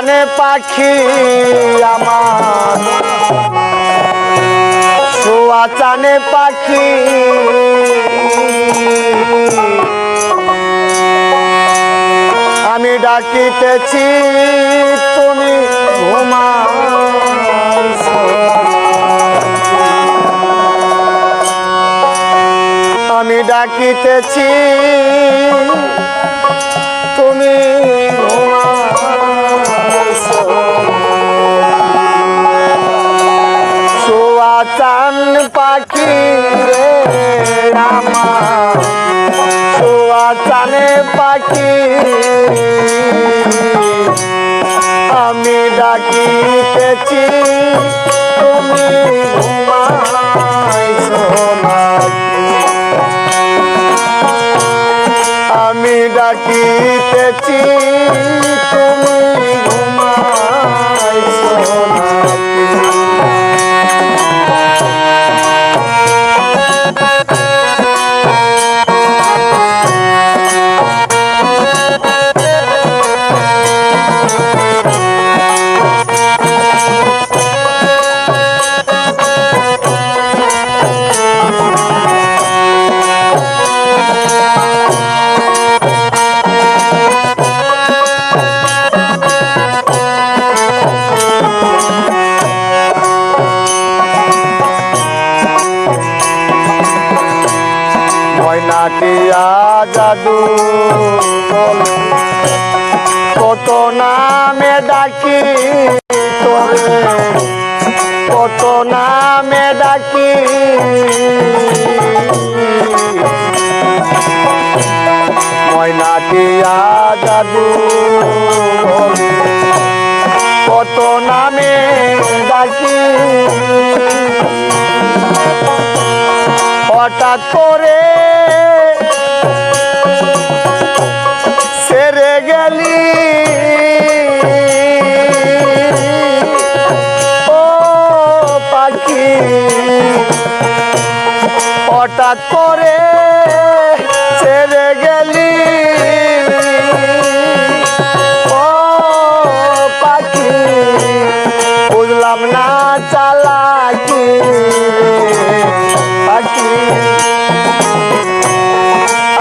চানে পাখি আমার। শোয়া চানে পাখি। আমি ডাকিতেছি তুমি আমি ডাকিতেছি তুমি চান পাখি রে আমার শোয়া চানে পাখি। আমি ডাকিতেছি তুমি ঘুমাইছো আমি ডাকিতেছি তুমি কত নামে ডাকি তোরে? কত নামে ডাকি? ময়নাটিয়া জাদু কত নামে ডাকি? হঠাৎ করে হঠাৎ করে সেরে গেলি। ও পাখি বুঝলাম না চালাকি। পাখি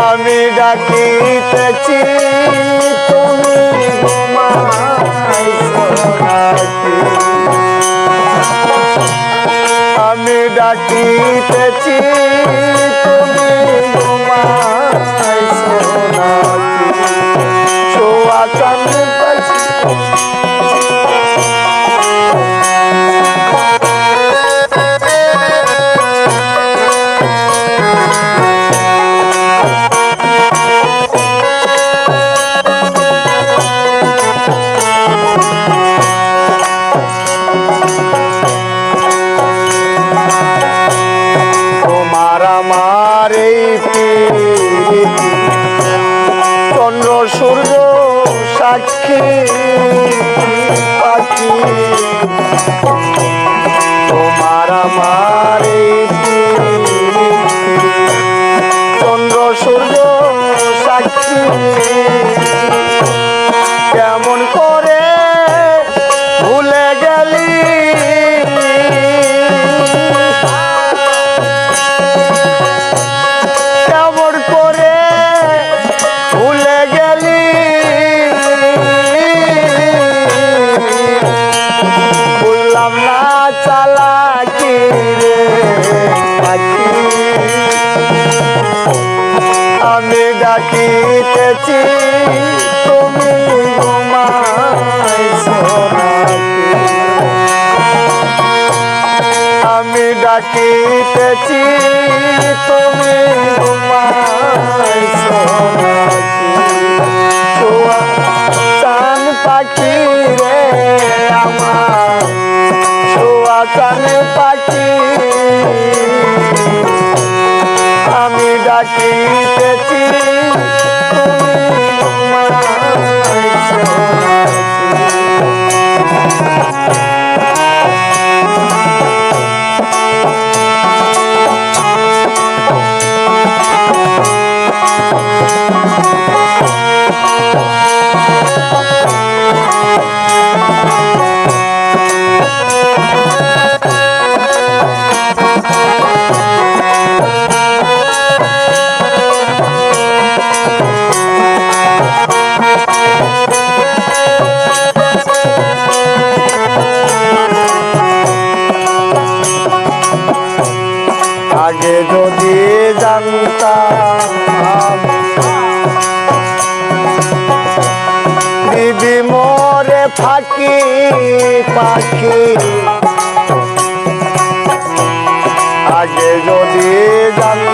আমি ডাকিতেছি তুমি ঘুমাইছো আমি ডাকিতেছি তুমি ঘুমাইছো নাকি? সাক্ষী পাখি তোমার আমার চন্দ্র সূর্য সাক্ষী। ডাকিতেছি তুমি আমি ডাকিতেছি আগে যদি জানতাম পাখি। আগে যদি জান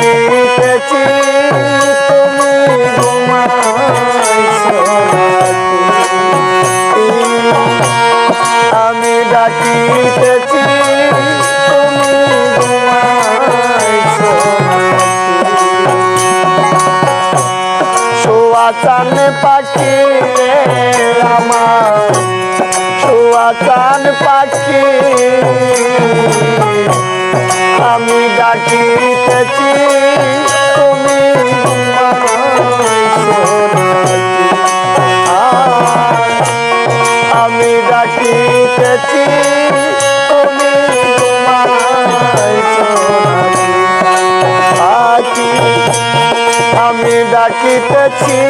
ডাকিতেছি তুমি? আমি ডাকিতেছি তুমি ঘুমাইছো শোয়া চান পাখি আমার পাখি আমি ডাকিতেছি তুমি আমি ডাকিতেছি তুমি আমি ডাকিতেছি